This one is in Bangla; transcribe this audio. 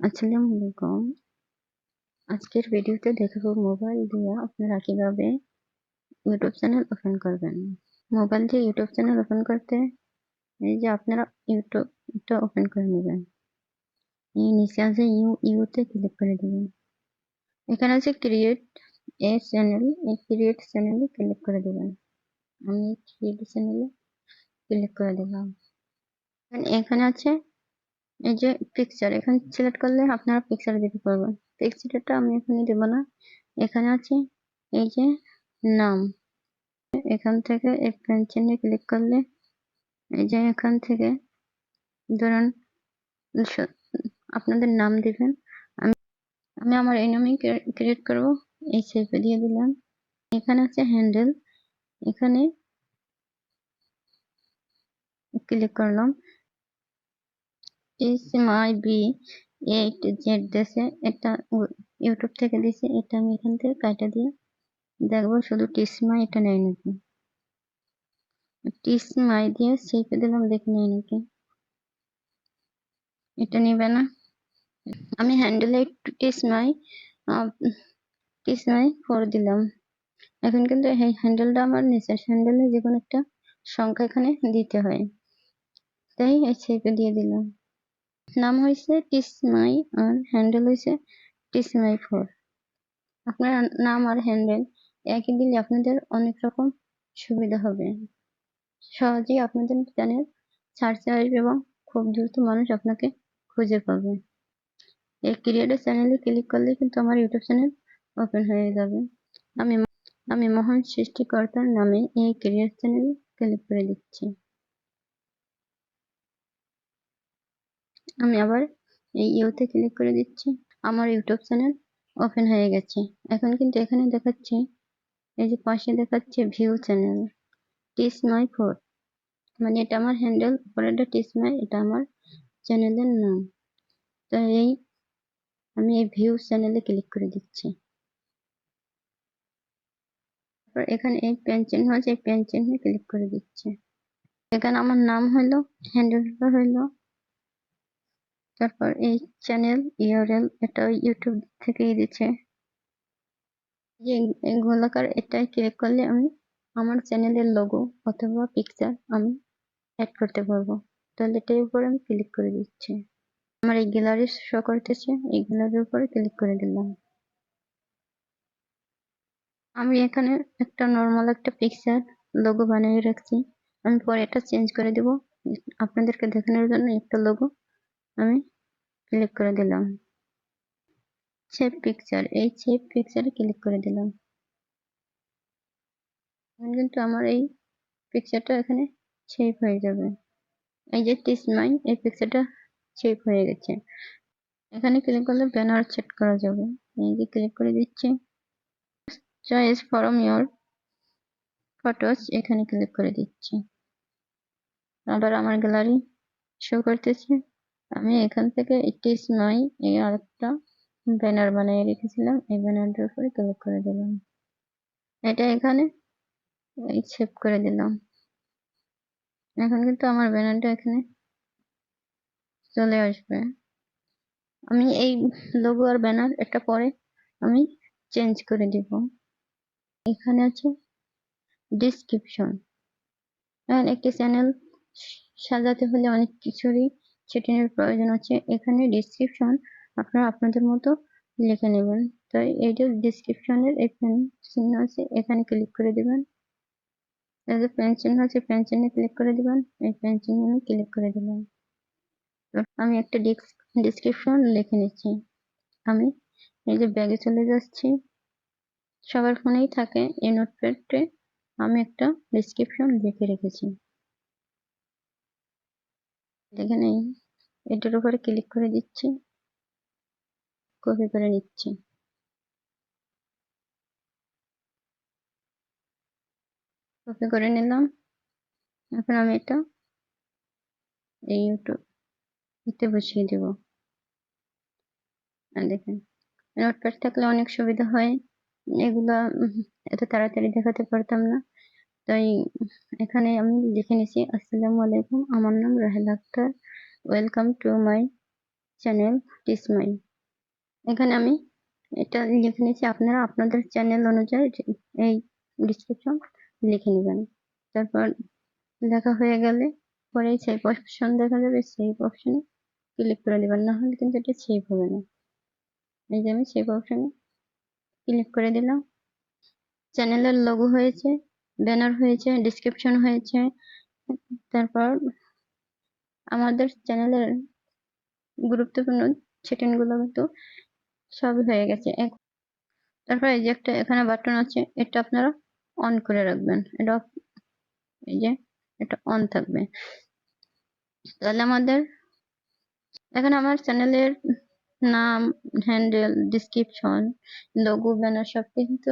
আসসালামু আলাইকুম আজকের ভিডিওতে দেখাবো মোবাইল দিয়ে আপনারা কীভাবে ইউটিউব চ্যানেল ওপেন করবেন মোবাইল দিয়ে ইউটিউব চ্যানেল ওপেন করতে এই যে আপনারা ইউটিউবটা ওপেন করে নেবেন এই নিচে আছে ইউ ইউতে ক্লিক করে দেবেন এখানে আছে ক্রিয়েট এ চ্যানেল এই ক্রিয়েট চ্যানেলে ক্লিক করে দেবেন আমি ক্রিয়েট চ্যানেলে ক্লিক করে দিলাম এখানে আছে এই যে পিকচার এখানে সিলেক্ট করলে আপনারা পিকচার দিতে পারবেন পিকচারটা আমি এখানে দেব না। এখানে আছে এই যে নাম। এখান থেকে এই পেন ক্লিক করলে এই যে এখান থেকে ধরুন আপনাদের নাম দিবেন। আমি আমি আমার এই নামই ক্রিয়েট করব। এই সেভে দিয়ে দিলাম। এখানে আছে হ্যান্ডেল এখানে ক্লিক করলাম। মাই বি এইট জেড দেশে এটা ইউটিউব থেকে দিছে এটা আমি এখান থেকে কাটা দিয়ে দেখব। শুধু টিসমাই এটা নেয় নাকি? টিসমাই দিয়ে সেপে দিলাম, দেখে নেয় নাকি? এটা নিবে না? আমি হ্যান্ডেলে টিসমাই টিসমাই করে দিলাম। এখন কিন্তু এই হ্যান্ডেলটা আমার নিচে হ্যান্ডেলে যে কোনো একটা সংখ্যা এখানে দিতে হয়। তাই এই সেপে দিয়ে দিলাম। নাম হয়েছে টিসমাই আর হ্যান্ডেল হয়েছে টিসমাই ফোর। আপনার নাম আর হ্যান্ডেল একই দিলে আপনাদের অনেক রকম সুবিধা হবে। সহজেই আপনাদের চ্যানেল সার্চে আসবে এবং খুব দ্রুত মানুষ আপনাকে খুঁজে পাবে। এই ক্রিয়েটার চ্যানেলে ক্লিক করলে কিন্তু আমার ইউটিউব চ্যানেল ওপেন হয়ে যাবে। আমি আমি মহান সৃষ্টিকর্তার নামে এই ক্রিয়েট চ্যানেলে ক্লিক করে দিচ্ছি। আমি আবার এই ইউতে ক্লিক করে দিচ্ছি। আমার ইউটিউব চ্যানেল ওপেন হয়ে গেছে। এখন কিন্তু এখানে দেখাচ্ছে, এই যে পাশে দেখাচ্ছে ভিউ চ্যানেল টিস মাই ফোর মানে এটা আমার হ্যান্ডেল এটা টিস মাই এটা আমার চ্যানেলের নাম। তো এই, আমি এই ভিউ চ্যানেলে ক্লিক করে দিচ্ছি। তারপর এখানে এই পেন চিহ্ন আছে, এই পেন চিহ্নে ক্লিক করে দিচ্ছি। এখানে আমার নাম হলো হ্যান্ডেলটা হলো তারপর এই চ্যানেল ইউআরএল এটা ইউটিউব থেকেই দিচ্ছে। যে গোলাকার এটাই ক্লিক করলে আমি আমার চ্যানেলের লোগো অথবা পিকচার আমি অ্যাড করতে পারব। তাহলে এটার উপরে আমি ক্লিক করে দিচ্ছি। আমার এই গ্যালারি শো করতেছে, এই গ্যালারির উপরে ক্লিক করে দিলাম। আমি এখানে একটা নর্মাল একটা পিকচার লোগো বানিয়ে রাখছি। আমি পরে এটা চেঞ্জ করে দেব। আপনাদেরকে দেখানোর জন্য একটা লোগো আমি ক্লিক করে দিলাম। সেভ পিকচার এই সেভ পিকচারে ক্লিক করে দিলাম। এখন কিন্তু আমার এই পিকচারটা এখানে সেভ হয়ে যাবে। এই যে টিস মাই এই পিকচারটা সেভ হয়ে গেছে। এখানে ক্লিক করলে ব্যানার সেট করা যাবে। এই যে ক্লিক করে দিচ্ছি। চয়েস ফরম ইয়োর ফটোস এখানে ক্লিক করে দিচ্ছি। আবার আমার গ্যালারি শো করতেছে। আমি এখান থেকে একটি নয় এই আরেকটা ব্যানার বানিয়ে রেখেছিলাম। এই ব্যানারটার উপরে ক্লিক করে দিলাম। এটা এখানে সেভ করে দিলাম। এখন কিন্তু আমার ব্যানারটা এখানে চলে আসবে। আমি এই লোগো আর ব্যানার একটা পরে আমি চেঞ্জ করে দিব। এখানে আছে ডিসক্রিপশন একটি চ্যানেল সাজাতে হলে অনেক কিছুরই সেটিংয়ের প্রয়োজন আছে এখানে ডিসক্রিপশন আপনারা আপনাদের মতো লিখে নেবেন। তাই এইটা ডিসক্রিপশনের এই পেন চিহ্ন আছে, এখানে ক্লিক করে দেবেন। এই যে পেন চিহ্ন আছে পেন চিহ্নে ক্লিক করে দেবেন। এই পেন চিহ্ন ক্লিক করে দেবেন। আমি একটা ডিসক্রিপশন লিখে নিচ্ছি। আমি এই যে ব্যাগে চলে যাচ্ছি। সবার ফোনেই থাকে, এই নোটপ্যাডে আমি একটা ডিসক্রিপশন লিখে রেখেছি। দেখে নেই। এটার উপরে ক্লিক করে দিচ্ছি। কপি করে নিচ্ছি। কপি করে নিলাম। এখন আমি এটা এই ইউটিউব এতে বসিয়ে দেব। দেখেন নোটপ্যাড থাকলে অনেক সুবিধা হয়। এগুলা এত তাড়াতাড়ি দেখাতে পারতাম না। তাই এখানে আমি লিখে নিছি, আসসালামু আলাইকুম। আমার নাম Rahel Akter. Welcome to my channel টিসমাই এখানে আমি এটা লিখে নিয়েছি আপনারা আপনাদের চ্যানেল অনুযায়ী এই ডিসক্রিপশন লিখে নেবেন। তারপর লেখা হয়ে গেলে পরে সেভ অপশন দেখা যাবে সেভ অপশনে ক্লিক করে দেবেন, না হলে কিন্তু এটা সেভ হবে না। এই যে আমি সেভ অপশনে ক্লিক করে দিলাম। চ্যানেলের লোগো হয়েছে। ব্যানার হয়েছে ডিসক্রিপশন হয়েছে। তারপর আমাদের চ্যানেলের গুরুত্বপূর্ণ সেটিংগুলো কিন্তু সবই হয়ে গেছে। তারপর এই যে একটা এখানে বাটন আছে, এটা আপনারা অন করে রাখবেন। এটা এই যে এটা অন থাকবে। তাহলে আমাদের এখানে আমার চ্যানেলের নাম হ্যান্ডেল ডিসক্রিপশন লোগো ব্যানার সব কিন্তু